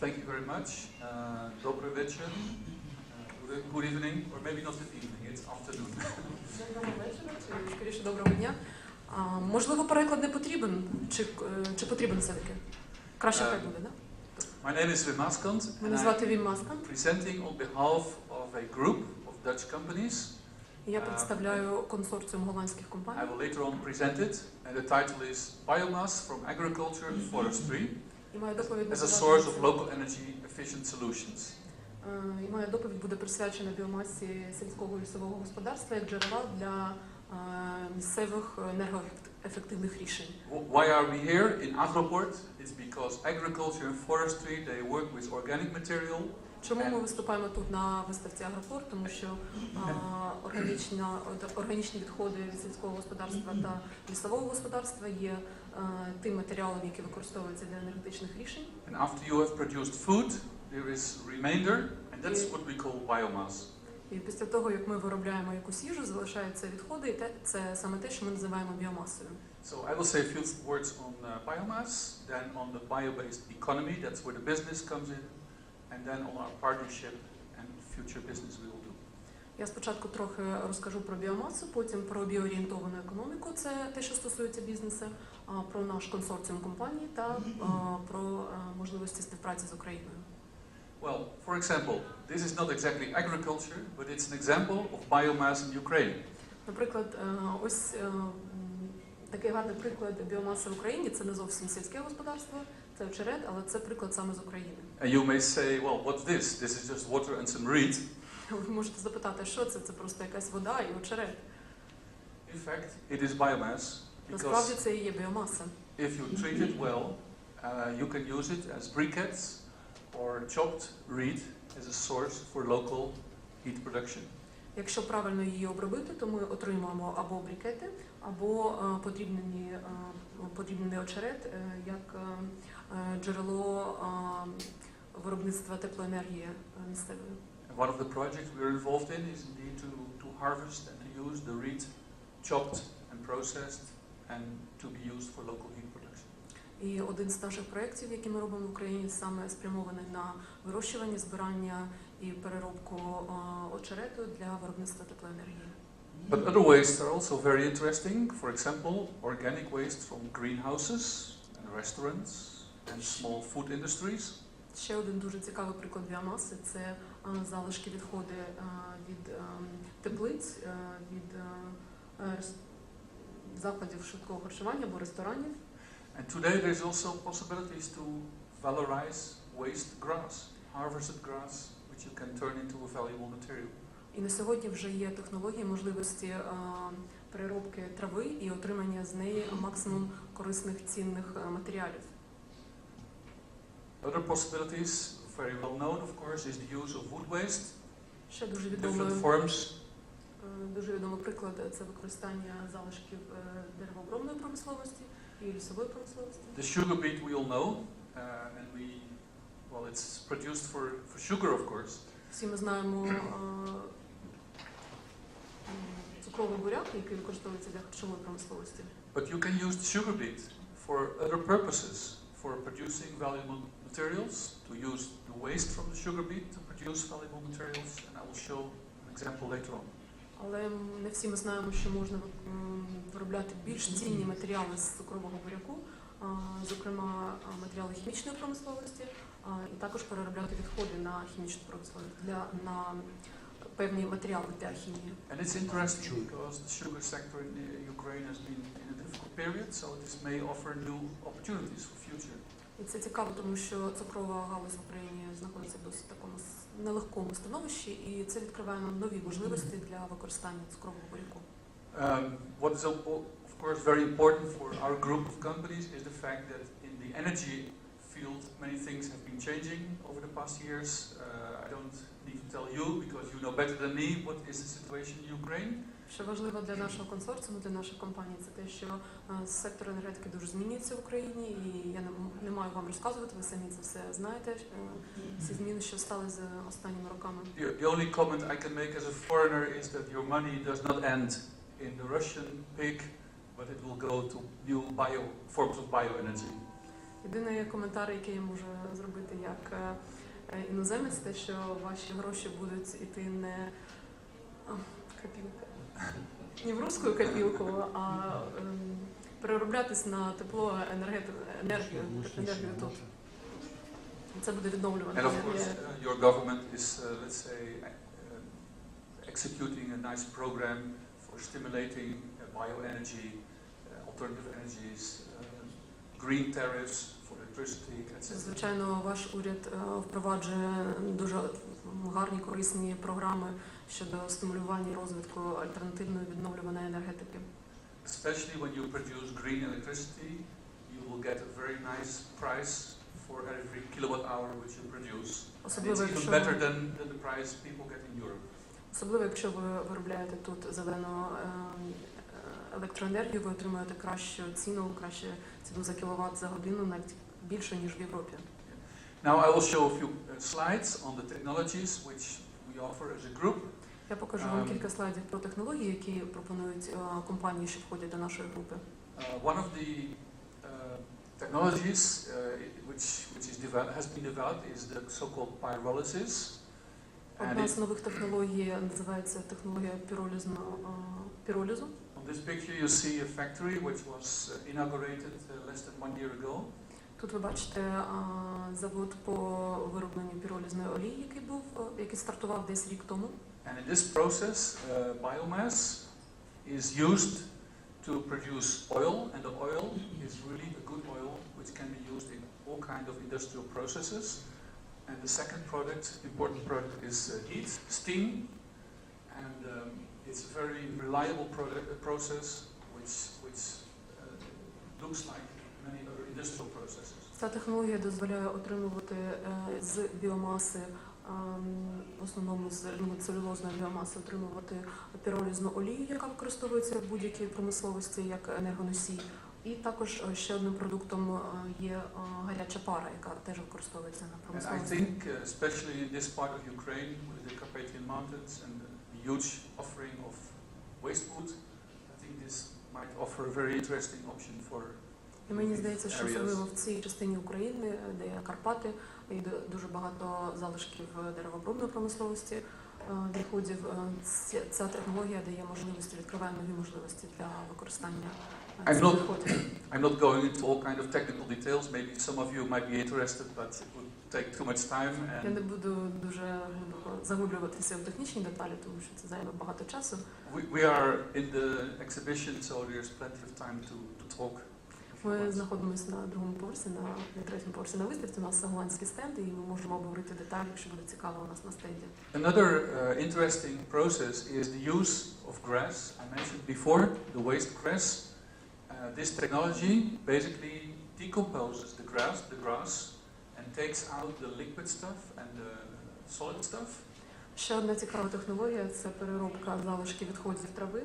Thank you very much. Uh, Добрий вечір. Uh, good, good evening, or maybe not good evening, it's afternoon. Доброго вечора, чи скоріше доброго дня. А, можливо, переклад не потрібен, чи, е, чи потрібен все-таки? Краще Е, хай буде, да? My name is Wim Maaskant, Мене and звати I'm Вім Маска. presenting on behalf of a group of Dutch companies. і Я Е, представляю консорціум голландських I компаній. will later on present it, and the title is Biomass from Agriculture and Forestry І моя доповідь as a source of local energy efficient solutions. Е, І моя доповідь буде присвячена біомасі сільського лісового господарства як джерела для е, місцевих енергоефективних рішень. Wh- Why are we here in Agroport? It's because agriculture and forestry, they work with organic material Чому ми виступаємо тут на виставці Агропорт? Тому що е, органічні відходи від сільського господарства та лісового господарства є тим матеріалом, який використовується для енергетичних рішень. And after you have produced food, there is remainder, and that's what we call biomass. І після того, як ми виробляємо якусь їжу, залишаються відходи, і це саме те, що ми називаємо біомасою. So I will say a few words on uh, biomass, then on the bio-based economy, that's where the business comes in, and then on our partnership and future business we will do. Я спочатку трохи розкажу про біомасу, потім про біоорієнтовану економіку, це те, що стосується бізнесу, про наш консорціум компаній та про можливості співпраці з Україною. Well, for example, this is not exactly agriculture, but it's an example of biomass in Ukraine. Наприклад, е, ось е, такий гарний приклад біомаси в Україні. Це не зовсім сільське господарство, це очерет, але це приклад саме з України. And you may say, well, what's this? This is just water and some reed. Ви можете запитати, що це? Це просто якась вода і очерет. In fact, it is biomass Насправді це і є біомаса. if you treat it well, uh, you can use it as briquettes or chopped reed as a source for local heat production. Якщо правильно її обробити, то ми отримаємо або брикети, або е, подрібнені, е, подрібнений очерет е, як е, е, джерело е, виробництва теплоенергії е, місцевої. One of the projects we're involved in is indeed to, to harvest and to use the reed chopped and processed and to be used for local heat production. І один з наших проєктів, які ми робимо в Україні, саме спрямований на вирощування, збирання і переробку е, очерету для виробництва теплоенергії. But other wastes are also very interesting. For example, organic waste from greenhouses and restaurants and small food industries. Ще один дуже цікавий приклад біомаси це е, залишки відходи е, від е, теплиць, е, від е, рес- закладів швидкого харчування або ресторанів. And today there's also possibilities to valorize waste grass, harvested grass, which you can turn into a valuable material. І на сьогодні вже є технології, можливості е, переробки трави і отримання з неї максимум корисних цінних е, матеріалів. Other possibilities, very well known of course, is the use of wood waste Ще дуже in different forms. Е, дуже відомий приклад це використання залишків е, деревообробної промисловості і лісової промисловості. The sugar beet we all know, uh, and we, well, it's produced for, for sugar of course, Всі ми знаємо е, цукровий буряк, який використовується для харчової промисловості. but you can use sugar beet for other purposes, for producing valuable materials, to use the waste from the sugar beet to produce valuable materials, and I will show an example later on. Але не всі ми знаємо, що можна виробляти більш цінні матеріали з цукрового буряку, зокрема матеріали хімічної промисловості, і також переробляти відходи на хімічну промисловість для на певні матеріали для хімії. And it's interesting because the sugar sector in uh, Ukraine has been in a difficult period, so this may offer new opportunities for future. І це цікаво, тому що цукрова галузь в Україні знаходиться в досить такому нелегкому становищі, і це відкриває нам нові можливості для використання цукрового буряку. Um, what is of of course very important for our group of companies is the fact that in the energy field many things have been changing over the past years. Uh, I don't need to tell you because you know better than me what is the situation in Ukraine. Що важливо для нашого консорціуму, для нашої компанії, це те, що е, сектор енергетики дуже змінюється в Україні, і я не, маю вам розказувати, ви самі це все знаєте. е, Всі зміни, що стали з останніми роками. The, only comment I can make as a foreigner is that your money does not end in the Russian pig, but it will go to new bio forms of bioenergy. Єдиний коментар, який я можу зробити як е, е, іноземець, те, що ваші гроші будуть йти не копілка, не в русську копілку, а ем, перероблятись на тепло, енергетику, енергію, енергію тут. Це буде відновлювана And of course, uh, your government is, uh, let's say, uh, executing a nice program for stimulating uh, bioenergy, uh, alternative energies, uh, green tariffs. Звичайно, ваш уряд е, впроваджує дуже гарні корисні програми щодо стимулювання і розвитку альтернативної відновлюваної енергетики. Especially when you produce green electricity, you will get a very nice price for every kilowatt hour which you produce. And it's Особливо even better than, than the price people get in Europe. особливо, якщо ви виробляєте тут зелену е, е, електроенергію, ви отримуєте кращу ціну, краще ціну за кіловат за годину, навіть більше ніж в Європі. Now I will show a few uh, slides on the technologies which we offer as a group. Я покажу вам Ем. кілька слайдів про технології, які пропонують е, компанії, що входять до нашої групи. Uh, one of the uh, technologies uh, which, which is devel- has been developed is the so-called pyrolysis. Одна з нових технологій називається технологія піролізну, е, піролізу. on this picture you see a factory which was uh, inaugurated uh, less than one year ago. Тут ви бачите а, завод по виробленню піролізної олії, який був е, який стартував десь рік тому. And in this process, uh, biomass is used to produce oil, and the oil is really a good oil which can be used in all kind of industrial processes. And the second product, important product, is uh, heat, steam, and um, it's a very reliable product, uh, process which which uh, looks like many other industrial processes. Ця технологія дозволяє отримувати е, з біомаси, ем, в основному з целюлозної біомаси, отримувати піролізну олію, яка використовується в будь-якій промисловості як енергоносій. І також е, ще одним продуктом е, є гаряча пара, яка теж використовується на And I промисловості. think, especially in this part of Ukraine, with the Carpathian Mountains and the huge offering of waste wood, I think this might offer a very interesting option for І мені здається, що особливо в цій частині України, де Карпати, і дуже багато залишків деревообробної промисловості, е, відходів. е, Ця, технологія дає можливості, відкриває нові можливості для використання е, I'm not- I'm not going into all kind of technical details. Maybe some of you might be interested, but it would take too much time. Я не буду дуже глибоко в технічні деталі, тому що це займе багато часу. we, we are in the exhibition, so there's plenty of time to, to talk. Ми знаходимося на другому поверсі, на, на третьому поверсі на виставці. У нас голландський стенд, і ми можемо обговорити деталі, якщо буде цікаво у нас на стенді. Another uh, interesting process is the use of grass. I mentioned before the waste grass. Uh, this technology basically decomposes the grass, the grass, and takes out the liquid stuff and the solid stuff. Ще одна цікава технологія це переробка залишків відходів трави,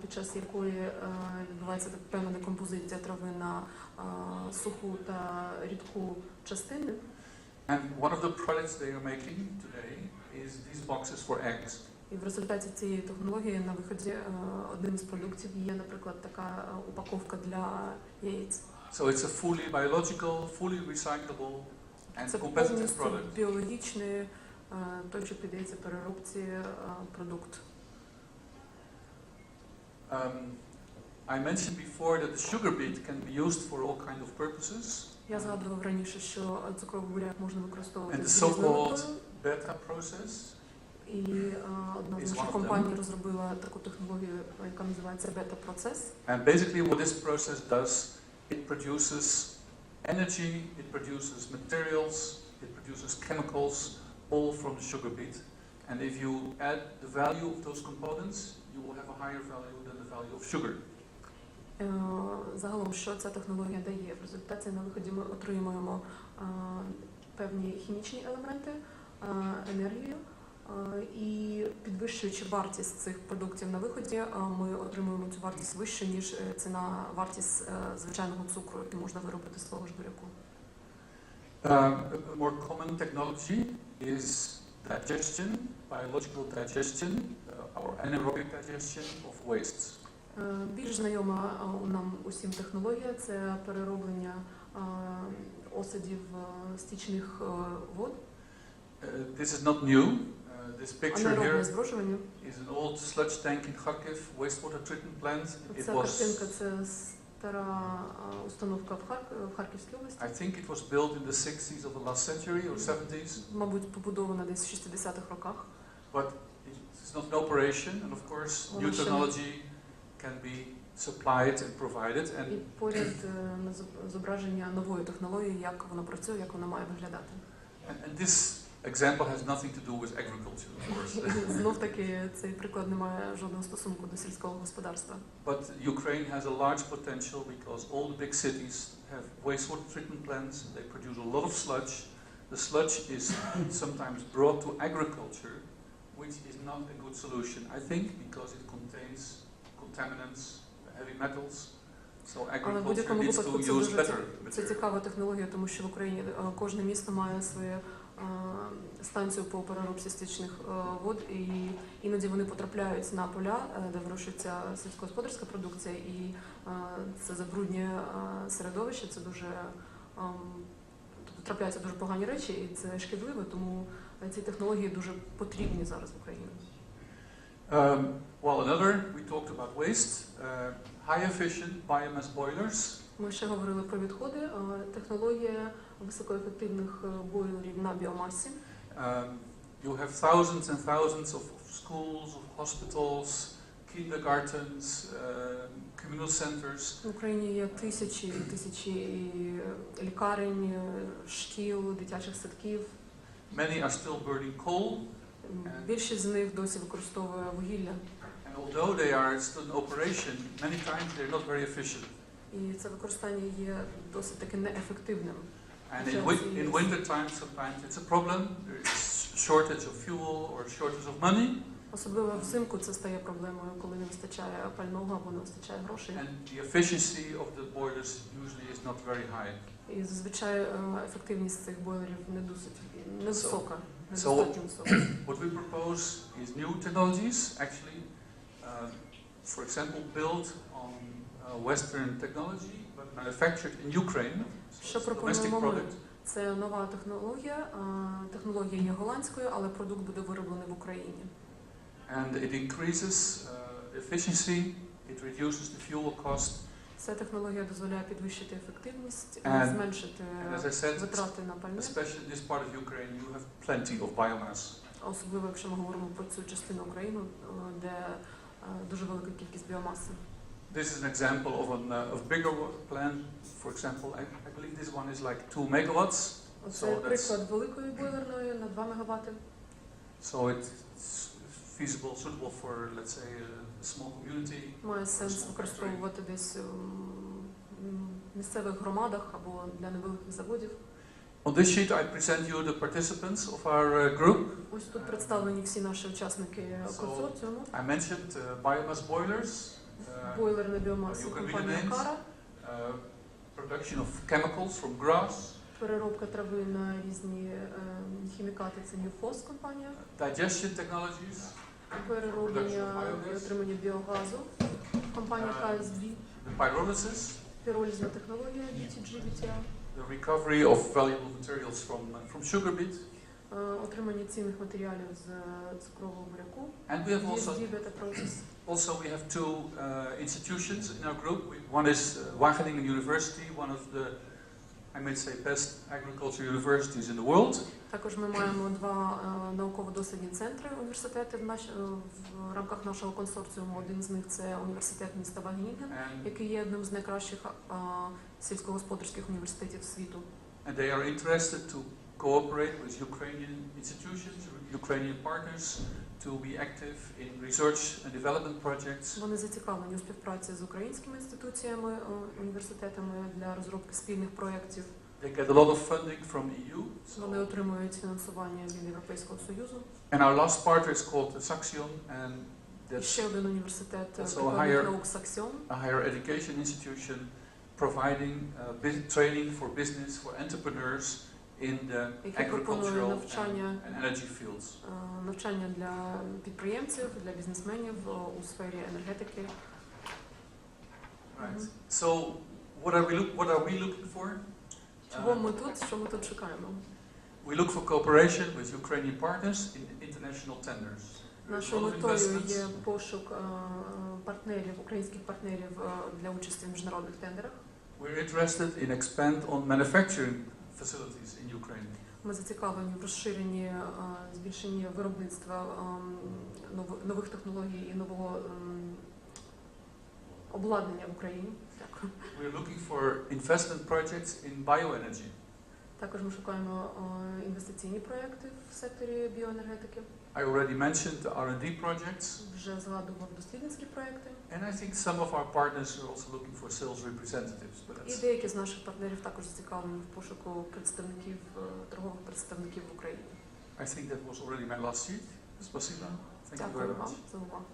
під час якої е, відбувається так певна декомпозиція трави на е, суху та рідку частини. And one of the products they are making today is these boxes for eggs. І в результаті цієї технології на виході е, одним з продуктів є, наприклад, така е, упаковка для яєць. So it's a fully biological, fully recyclable and Це competitive повністю product. біологічний, е, той, що піддається переробці е, продукт. Um, I mentioned before that the sugar beet can be used for all kind of purposes. Я згадував раніше, що цукровий буряк можна використовувати And the з різною so-called метою. Beta process І е, одна is з one наших of компаній them. розробила таку технологію, яка називається бета-процес. And basically what this process does, it produces energy, it produces materials, it produces chemicals, all from the sugar beet. And if you add the value of those components, you will have a higher value than the value of sugar. Е, Загалом, що ця технологія дає? В результаті на виході ми отримуємо е, певні хімічні елементи, е, енергію. І підвищуючи вартість цих продуктів на виході, ми отримуємо цю вартість вищу, ніж ціна вартість звичайного цукру, який можна виробити з того ж буряку. More common technology is digestion, biological digestion, uh, or anaerobic digestion of wastes. Е, Більш знайома е, нам усім технологія це перероблення е, осадів е, стічних е, вод, Uh, this is not new. Uh, this picture here is an old sludge tank in Kharkiv, wastewater treatment plant. It was, стара е, установка в, Харк- в Харківській області. I think it was built in the 60s of the last century or 70s, Мабуть, побудована десь в 60-х роках. but it's not in operation. And of course, new technology can be supplied and provided. І And поряд е, на зоб- зображення нової технології, як вона працює, як вона має виглядати. And, and this example has nothing to do with agriculture, of course. Знов таки цей приклад не має жодного стосунку до сільського господарства. but Ukraine has a large potential because all the big cities have wastewater treatment plants. They produce a lot of sludge. The sludge is sometimes brought to agriculture, which is not a good solution, I think, because it contains contaminants, heavy metals. So agriculture будь-якому випадку це дуже Це цікава технологія, тому що в Україні е, кожне місто має свою е, станцію по переробці стічних е, вод, і іноді вони потрапляють на поля, де вирощується сільськогосподарська продукція, і це забруднює середовище. Це дуже ем, тобто трапляються дуже погані речі, і це шкідливо, тому ці технології дуже потрібні зараз в Україні. Um, well, another, we talked about waste, uh, high efficient biomass boilers. Ми ще говорили про відходи. Е, Технологія високоефективних е, бойлерів на біомасі. Um, you have thousands and thousands of schools, of hospitals, kindergartens, uh, communal centers, В Україні є тисячі і тисячі і, е, лікарень, е, шкіл, дитячих садків. many are still burning coal, М, Більшість з них досі використовує вугілля. and although they are still in operation, many times they're not very efficient. І це використання є досить таки неефективним. And in, win- in winter time, sometimes it's a problem. There is shortage of fuel or shortage of money, Особливо взимку це стає проблемою, коли не вистачає пального або не вистачає грошей. and the efficiency of the boilers usually is not very high. І зазвичай е, ефективність цих бойлерів не досить невисока, so- недостатньо висока. What we propose is new technologies, actually, uh, for example, built on uh, Western technology, but manufactured in Ukraine. So Що it's a domestic пропонуємо ми? product. Це нова технологія. е, Технологія є голландською, але продукт буде вироблений в Україні. And it increases uh, efficiency, it reduces the fuel cost, Ця технологія дозволяє підвищити ефективність, е, And- зменшити said, витрати на пальне, especially this part of Ukraine, you have plenty of biomass. особливо якщо ми говоримо про цю частину України, е, де е, дуже велика кількість біомаси. This is an example of a uh, of bigger plant. For example, I, I believe this one is like two megawatts. Оце So приклад великої бойлерної на 2 МВт. So it's feasible, suitable for, let's say, community. Має сенс використовувати десь м, м, в місцевих громадах або для невеликих заводів. On this sheet, I present you the participants of our uh, group. Ось тут представлені всі наші учасники консорціуму. I mentioned uh, biomass boilers, uh, Бойлер на the компанія. Кара, uh, production of chemicals from grass, переробка трави на різні е, хімікати. Це Ньюфос компанія, digestion technologies, перероблення і отримання біогазу. Компанія Е, КС2, the pyrolysis, піролізна технологія BTG BTR, the recovery of valuable materials from, uh, from sugar beet. е, отримання цінних матеріалів з е, цукрового буряку, And we have also, DSD beta process. also we have two uh, institutions in our group. We, one is uh, Wageningen University, one of the, I might say, best agriculture universities in the world. Також ми маємо два е, науково-дослідні центри університети в, наш, е, в рамках нашого консорціуму. Один з них це університет міста Вагенінген, And, який є одним з найкращих е, сільськогосподарських університетів світу. and they are interested to cooperate with Ukrainian institutions, Ukrainian partners, to be active in research and development projects. Вони зацікавлені у співпраці з українськими інституціями, е, університетами для розробки спільних проєктів. They get a lot of funding from EU. Вони So, отримують фінансування від Європейського союзу. and our last partner is called Saxion, and І that's ще один університет е, That's прикладних higher- наук Саксіон, a higher education institution providing uh, bus- training for business for entrepreneurs in the який пропонує agricultural and, навчання and energy fields. е, навчання для підприємців, для бізнесменів е, у сфері енергетики. Right. Mhm. So what are we look, what are we looking for? Чого ми тут? Що ми тут шукаємо? We look for cooperation with Ukrainian partners in international tenders. There is a Нашою lot of метою investments. є пошук е, партнерів, українських партнерів е, для участі в міжнародних тендерах. We're interested in expand on manufacturing facilities in Ukraine. Ми зацікавлені в розширенні, е, збільшенні виробництва ем, нових технологій і нового ем, обладнання в Україні. Дякую. We're looking for investment projects in bioenergy. Також ми шукаємо е, інвестиційні проекти в секторі біоенергетики. I already mentioned the R&D projects, Вже згадував дослідницькі проекти. and I think some of our partners are also looking for sales representatives. But І that's, деякі з наших партнерів також зацікавлені в пошуку представників е, торгових представників в Україні. I think that was already my last sheet. Спасибо. Thank you Дякую very вам much. за увагу.